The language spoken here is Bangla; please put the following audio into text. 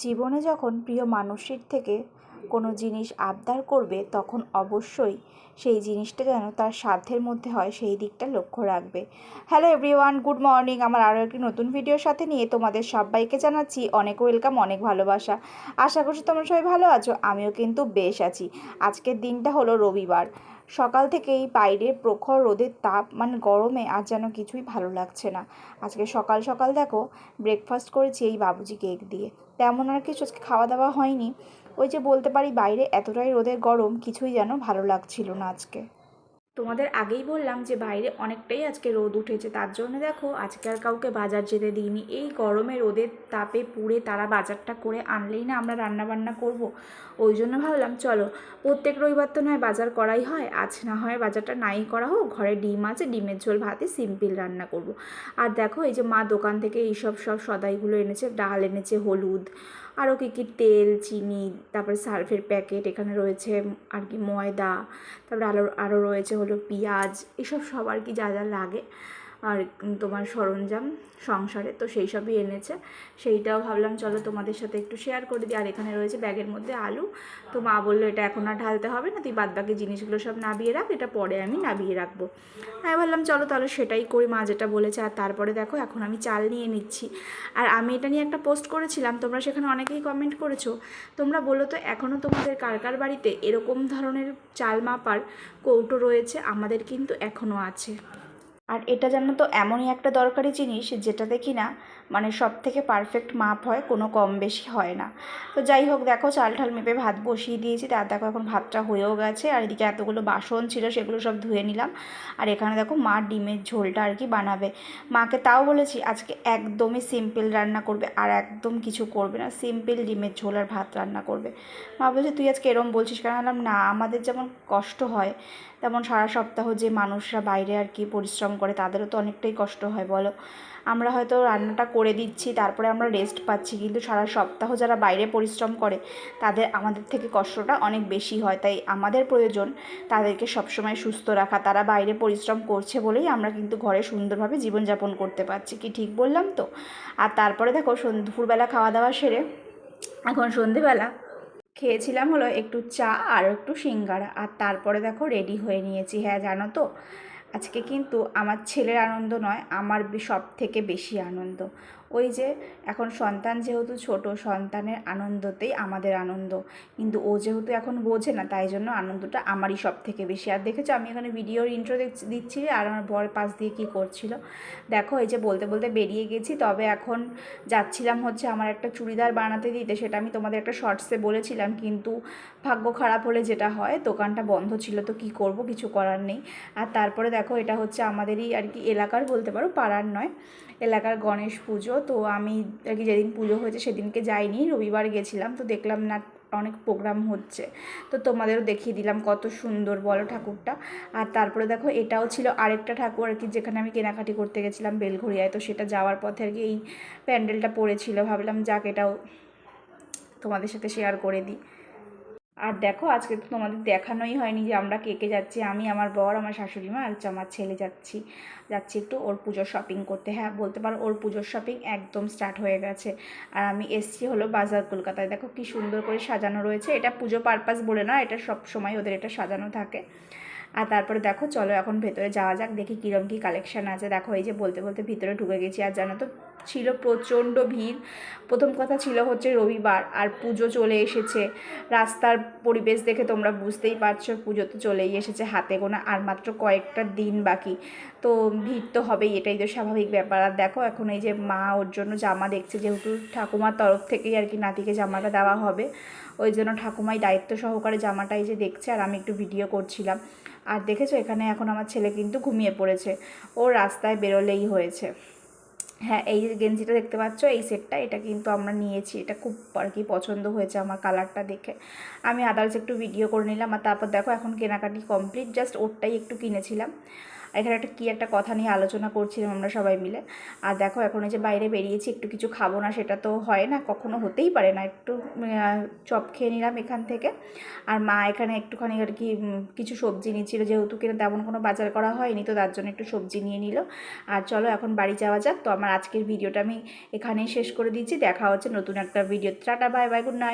জীবনে যখন প্রিয় মানুষের থেকে কোনো জিনিস আবদার করবে তখন অবশ্যই সেই জিনিসটা যেন তার সাধ্যের মধ্যে হয়, সেই দিকটা লক্ষ্য রাখবে। হ্যালো এভরিওয়ান গুড মর্নিং আমার আরও একটি নতুন ভিডিওর সাথে নিয়ে তোমাদের সবাইকে জানাচ্ছি অনেক ওয়েলকাম অনেক ভালোবাসা। আশা করছি তোমরা সবাই ভালো আছো, আমিও কিন্তু বেশ আছি। আজকের দিনটা হলো রবিবার। সকাল থেকেই বাইরের প্রখর রোদের তাপ মানে গরমে আর যেন কিছুই ভালো লাগছে না। আজকে সকাল সকাল দেখো ব্রেকফাস্ট করেছি এই বাবুজি কেক দিয়ে। তেমন আর কিছু আজকে খাওয়া দাওয়া হয়নি। ওই যে বলতে পারি বাইরে এতটাই রোদের গরম, কিছুই যেন ভালো লাগছিল না। আজকে। তোমাদের আগেই বললাম যে বাইরে অনেকটাই আজকে রোদ উঠেছে। তার জন্য দেখো, আজকে আর কাউকে বাজার যেতে দিইনি। এই গরমে রোদের তাপে পুড়ে তারা বাজারটা করে আনলেই না আমরা রান্না বান্না করব। ওই জন্য ভাবলাম, চলো, প্রত্যেক রবিবার তো নয়, বাজার করাই হয়। আজ না হয় বাজারটা নাই করা হোক, ঘরে ডিম আছে, ডিমের ঝোল ভাতে সিম্পল রান্না করব। আর দেখো, এই যে মা দোকান থেকে এইসব সব সদাইগুলো এনেছে, ডাল এনেছে, হলুদ আরও কী কী তেল, চিনি, তারপরে সার্ফের প্যাকেট, এখানে রয়েছে আর কি ময়দা, তারপরে আরও আরও রয়েছে হলো পেঁয়াজ, এসব সব আর কি যা যা লাগে। আর তোমার সরঞ্জাম, সংসারে, তো সেই সবই এনেছে। সেইটাও ভাবলাম, চলো তোমাদের সাথে একটু শেয়ার করে দিই। আর এখানে রয়েছে ব্যাগের মধ্যে আলু। তো মা বলল, এটা এখন আর ঢালতে হবে না, তুই বাদ বাকি জিনিসগুলো সব নাবিয়ে রাখ, এটা পরে আমি নাবিয়ে রাখব। হ্যাঁ ভাবলাম, চলো তাহলে সেটাই করি। মা যেটা বলেছে, আর তারপরে দেখো, এখন আমি চাল নিয়ে নিচ্ছি। আর আমি এটা নিয়ে একটা পোস্ট করেছিলাম, তোমরা সেখানে অনেকেই কমেন্ট করেছ। তোমরা বলো তো এখনও তোমাদের কার কার বাড়িতে এরকম ধরনের চাল মাপার কৌটো রয়েছে? আমাদের কিন্তু এখনও আছে। আর এটা জানো তো এমনই একটা দরকারি জিনিস যেটাতে কি না মানে সব থেকে পারফেক্ট মাপ হয়, কোনো কম বেশি হয় না। তো যাই হোক, দেখো চাল ঠাল মেপে ভাত বসিয়ে দিয়েছি তার দেখো এখন ভাতটা হয়েও গেছে, আর এদিকে এতগুলো বাসন ছিল সেগুলো সব ধুয়ে নিলাম। আর এখানে দেখো মা ডিমের ঝোলটা আর কি বানাবে। মাকে তাও বলেছি, আজকে একদমই সিম্পল রান্না করবে, আর একদম কিছু করবে না সিম্পল ডিমের ঝোল আর ভাত রান্না করবে। মা বলছে, তুই আজকে এরম বলছিস কেন? বললাম, না, আমাদের যেমন কষ্ট হয়, তেমন সারা সপ্তাহ যে মানুষরা বাইরে আর কি পরিশ্রম করে, তাদেরও তো অনেকটাই কষ্ট হয়, বলো। আমরা হয়তো রান্নাটা করে দিচ্ছি, তারপরে আমরা রেস্ট পাচ্ছি। কিন্তু সারা সপ্তাহ যারা বাইরে পরিশ্রম করে, তাদের, আমাদের থেকে কষ্টটা অনেক বেশি হয়। তাই আমাদের প্রয়োজন তাদেরকে সবসময় সুস্থ রাখা। তারা বাইরে পরিশ্রম করছে বলেই আমরা কিন্তু ঘরে সুন্দরভাবে জীবনযাপন করতে পারছি। কি ঠিক বললাম তো? আর তারপরে দেখো দুপুরবেলা খাওয়া দাওয়া সেরে এখন সন্ধেবেলা খেয়েছিলাম হলো একটু চা আর একটু সিঙ্গারা। আর তারপরে দেখো রেডি হয়ে নিয়েছি। হ্যাঁ জানো তো? আজকে কিন্তু আমার ছেলের আনন্দ নয় আমার সব থেকে বেশি আনন্দ। ওই যে এখন সন্তান যেহেতু ছোট, সন্তানের আনন্দতেই আমাদের আনন্দ। কিন্তু ও যেহেতু এখন বোঝে না, তাই জন্য আনন্দটা আমারই সব থেকে বেশি। আর দেখেছ, আমি এখানে ভিডিওর ইন্ট্রো দিচ্ছি আর আমার বর পাশ দিয়ে কী করছিল। দেখো, এই যে বলতে বলতে বেরিয়ে গেছি। তবে এখন যাচ্ছিলাম হচ্ছে আমার একটা চুড়িদার বানাতে দিতে, সেটা আমি তোমাদের একটা শর্টসে বলেছিলাম। কিন্তু ভাগ্য খারাপ হলে যেটা হয়, দোকানটা বন্ধ ছিল, তো কি করব, কিছু করার নেই। আর তারপরে দেখো, এটা হচ্ছে আমাদেরই আর কি এলাকার বলতে পারো, পাড়ার নয়, এলাকার গণেশ পুজো। তো আমি আর কি যেদিন পুজো হয়েছে সেদিনকে যাইনি, রবিবার গেছিলাম, তো দেখলাম না অনেক প্রোগ্রাম হচ্ছে। তো তোমাদেরও দেখিয়ে দিলাম কত সুন্দর বলো ঠাকুরটা। আর তারপরে দেখো এটাও ছিল আরেকটা ঠাকুর আর কি যেখানে আমি কেনাকাটি করতে গেছিলাম বেলঘড়িয়ায়, তো সেটা যাওয়ার পথে আর কি এই প্যান্ডেলটা পড়েছিল। ভাবলাম যাক এটাও তোমাদের সাথে শেয়ার করে দিই। আর দেখো, আজকে তো তোমাদের দেখানোই হয়নি যে আমরা কে কে যাচ্ছি। আমি, আমার বর, আমার শাশুড়ি মা, আর আমার ছেলে যাচ্ছি। যাচ্ছি একটু ওর পুজোর শপিং করতে। হ্যাঁ বলতে পারো ওর পুজোর শপিং একদম স্টার্ট হয়ে গেছে। আর আমি এসছি হলো বাজার কলকাতায়। দেখো কি সুন্দর করে সাজানো রয়েছে। এটা পুজো পারপাস বলে না এটা সব সময় ওদের এটা সাজানো থাকে। আর তারপরে দেখো, চলো এখন ভেতরে যাওয়া যাক, দেখি কীরকম কী কালেকশান আছে। দেখো, এই যে বলতে বলতে ভিতরে ঢুকে গেছি, আর জানো তো, ছিল প্রচণ্ড ভিড়। প্রথম কথা ছিল হচ্ছে রবিবার, আর পুজো চলে এসেছে। রাস্তার পরিবেশ দেখে তোমরা বুঝতেই পারছ, পুজো তো চলেই এসেছে হাতে গোনা, আর মাত্র কয়েকটা দিন বাকি। তো ভিড় তো হবেই, এটাই তো স্বাভাবিক ব্যাপার। আর দেখো, এখন এই যে মা ওর জন্য জামা দেখছে, যেহেতু ঠাকুমার তরফ থেকেই আর কি নাতিকে জামাটা দেওয়া হবে। ওই জন্য ঠাকুমাই দায়িত্ব সহকারে জামাটাই যে দেখছে, আর আমি একটু ভিডিও করছিলাম। আর দেখেছ, এখানে এখন আমার ছেলে কিন্তু ঘুমিয়ে পড়েছে। ও রাস্তায় বেরোলেই হয়েছে। হ্যাঁ এই যে গেঞ্জিটা দেখতে পাচ্ছ, এই সেটটা এটা কিন্তু আমরা নিয়েছি। এটা খুব আর কি পছন্দ হয়েছে আমার কালারটা দেখে। আমি আদার্স একটু ভিডিও করে নিলাম, আর তারপর দেখো, এখন কেনাকাটি কমপ্লিট জাস্ট ওরটাই একটু কিনেছিলাম। এখানে একটা কী একটা কথা নিয়ে আলোচনা করছিলাম আমরা সবাই মিলে। আর দেখো, এখন যে বাইরে বেরিয়েছি, একটু কিছু খাব না, সেটা তো হয় না, কখনো হতেই পারে না। একটু চপ খেয়ে নিলাম এখান থেকে। আর মা এখানে একটুখানি আর কি কিছু সবজি নিচ্ছিল, যেহেতু কিনা তেমন কোনো বাজার করা হয়নি, তো তার জন্য একটু সবজি নিয়ে নিল। আর চলো, এখন বাড়ি যাওয়া যাক। তো আমার আজকের ভিডিওটা আমি এখানেই শেষ করে দিচ্ছি। দেখা হচ্ছে নতুন একটা video tata, bye bye, good night.